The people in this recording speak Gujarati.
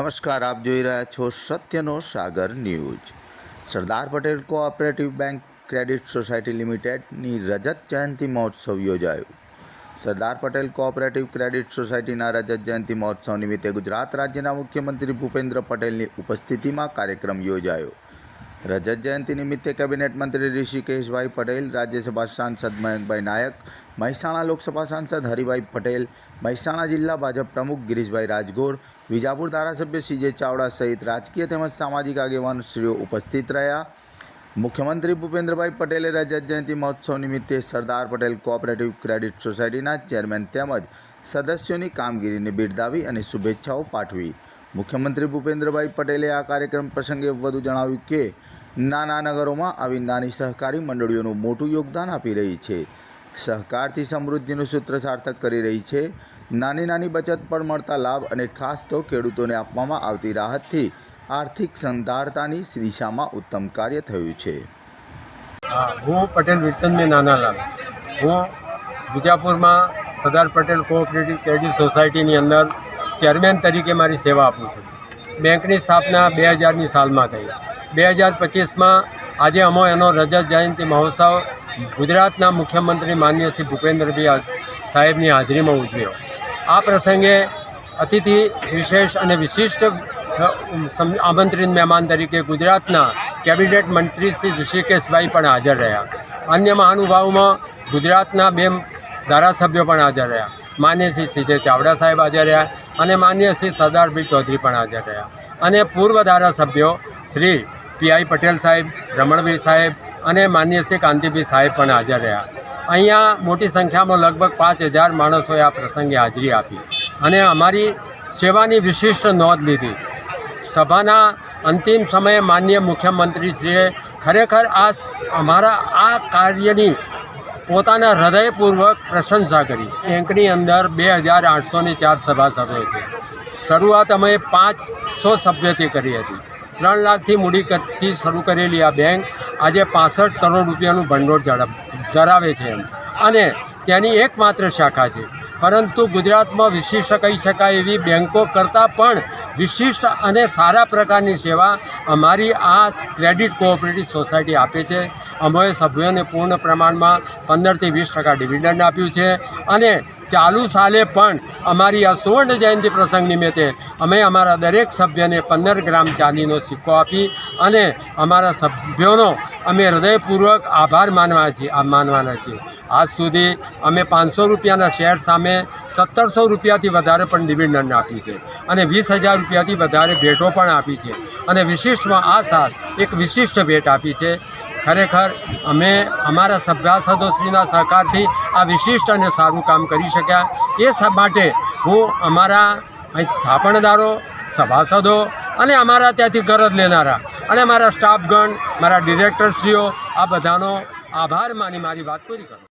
નમસ્કાર, આપ જોઈ રહ્યા છો સત્યનો સાગર news. Sardar Patel cooperative bank credit society લિમિટેડની રજત જયંતિ મહોત્સવ યોજાયો. સરદાર પટેલ કોઓપરેટિવ ક્રેડિટ સોસાયટીના રજત જયંતિ મહોત્સવ નિમિત્તે ગુજરાત રાજ્યના મુખ્યમંત્રી ભૂપેન્દ્ર પટેલની ઉપસ્થિતિમાં કાર્યક્રમ યોજાયો. રજત જયંતિ નિમિત્તે કેબિનેટ મંત્રી ઋષિકેશભાઈ પટેલ, રાજ્યસભા સાંસદ મયંકભાઈ નાયક, મહેસાણા લોકસભા સાંસદ હરિભાઈ પટેલ, મહેસાણા જિલ્લા ભાજપ પ્રમુખ ગિરીશભાઈ રાજગોર, વિજાપુર ધારાસભ્ય સીજે ચાવડા સહિત રાજકીય તેમજ સામાજિક આગેવાનશ્રીઓ ઉપસ્થિત રહ્યા. મુખ્યમંત્રી ભૂપેન્દ્રભાઈ પટેલે રજત જયંતિ મહોત્સવ નિમિત્તે સરદાર પટેલ કોઓપરેટિવ ક્રેડિટ સોસાયટીના ચેરમેન તેમજ સદસ્યોની કામગીરીને બિરદાવી અને શુભેચ્છાઓ પાઠવી. મુખ્યમંત્રી ભૂપેન્દ્રભાઈ પટેલે આ કાર્યક્રમ પ્રસંગે વધુ જણાવ્યું કે, નાના નગરોમાં આવી નાની સહકારી મંડળીઓનું મોટું યોગદાન આપી રહી છે. સહકારથી સમૃદ્ધિનું સૂત્ર સાર્થક કરી રહી છે. નાની નાની બચત પર મળતા લાભ અને ખાસ તો ખેડૂતોને આપવામાં આવતી રાહતથી આર્થિક સંધારતાની દિશામાં ઉત્તમ કાર્ય થયું છે. હા પટેલ નાના નાનાલાલ હું વિજાપુરમાં સરદાર પટેલ કોઓપરેટિવ ક્રેડિટ સોસાયટીની અંદર ચેરમેન તરીકે મારી સેવા આપું છું. બેંકની સ્થાપના બે હજારની સાલમાં થઈ. બે હજાર પચીસમાં આજે અમો એનો રજત જયંતિ મહોત્સવ ગુજરાતના મુખ્યમંત્રી માનનીય શ્રી ભૂપેન્દ્રભાઈ સાહેબની હાજરીમાં ઉજવ્યો. આ પ્રસંગે અતિથિ વિશેષ અને વિશિષ્ટ આમંત્રિત મહેમાન તરીકે ગુજરાતના કેબિનેટ મંત્રી શ્રી ઋષિકેશભાઈ પણ હાજર રહ્યા. અન્ય મહાનુભાવોમાં ગુજરાતના બે ધારાસભ્યો પણ હાજર રહ્યા. માન્ય શ્રી સીજે ચાવડા સાહેબ હાજર રહ્યા અને માન્ય શ્રી સરદારભાઈ ચૌધરી પણ હાજર રહ્યા. અને પૂર્વ ધારાસભ્યો શ્રી પીઆઈ પટેલ સાહેબ રમણભાઈ સાહેબ અને માન્ય શ્રી કાંતિભાઈ સાહેબ પણ હાજર રહ્યા. અહીંયા મોટી સંખ્યામાં લગભગ પાંચ હજાર માણસોએ આ પ્રસંગે હાજરી આપી અને અમારી સેવાની વિશિષ્ટ નોંધ લીધી. સભાના અંતિમ સમયે માનનીય મુખ્યમંત્રીશ્રીએ ખરેખર આ અમારા આ કાર્યની પોતાના હૃદયપૂર્વક પ્રશંસા કરી. બેંકની અંદર બે હજાર આઠસો ને ચાર સભાસદો છે. શરૂઆત અમે પાંચસો સભ્યથી કરી હતી. ત્રણ લાખથી મૂડીથી શરૂ કરેલી આ બેંક આજે પાસઠ કરોડ રૂપિયાનું ભંડોળ ધરાવે છે એમ. અને તેની એકમાત્ર શાખા છે. પરંતુ ગુજરાતમાં વિશિષ્ટ કહી શકાય એવી બેંકો કરતાં પણ વિશિષ્ટ અને સારા પ્રકારની સેવા અમારી આ ક્રેડિટ કોઓપરેટિવ સોસાયટી આપે છે. અમે સભ્યોને પૂર્ણ પ્રમાણમાં પંદરથી વીસ ટકા ડિવિડન્ડ આપ્યું છે અને ચાલુ સાલે પણ અમારી આ સુવર્ણ જયંતિ પ્રસંગ નિમિત્તે અમે અમારા દરેક સભ્યને પંદર ગ્રામ ચાંદીનો સિક્કો આપી અને અમારા સભ્યોનો અમે હૃદયપૂર્વક આભાર માનવા છીએ માનવાના છીએ. આજ સુધી અમે પાંચસો રૂપિયાના શેર સામે સત્તરસો રૂપિયાથી વધારે પણ ડિવિડન્ડ આપી છે અને વીસ હજાર રૂપિયાથી વધારે ભેટો પણ આપી છે. અને વિશિષ્ટમાં આ સાલ એક વિશિષ્ટ ભેટ આપી છે. ખરેખર અમે અમારા સભ્યાસદોશ્રીના સહકારથી આ વિશિષ્ટ અને સારું કામ કરી શક્યા. એ માટે હું અમારા થાપણદારો, સભાસદો અને અમારા ત્યાંથી ગરજ લેનારા અને મારા સ્ટાફગણ, મારા ડિરેક્ટરશ્રીઓ, આ બધાનો આભાર માની મારી વાત પૂરી કરું.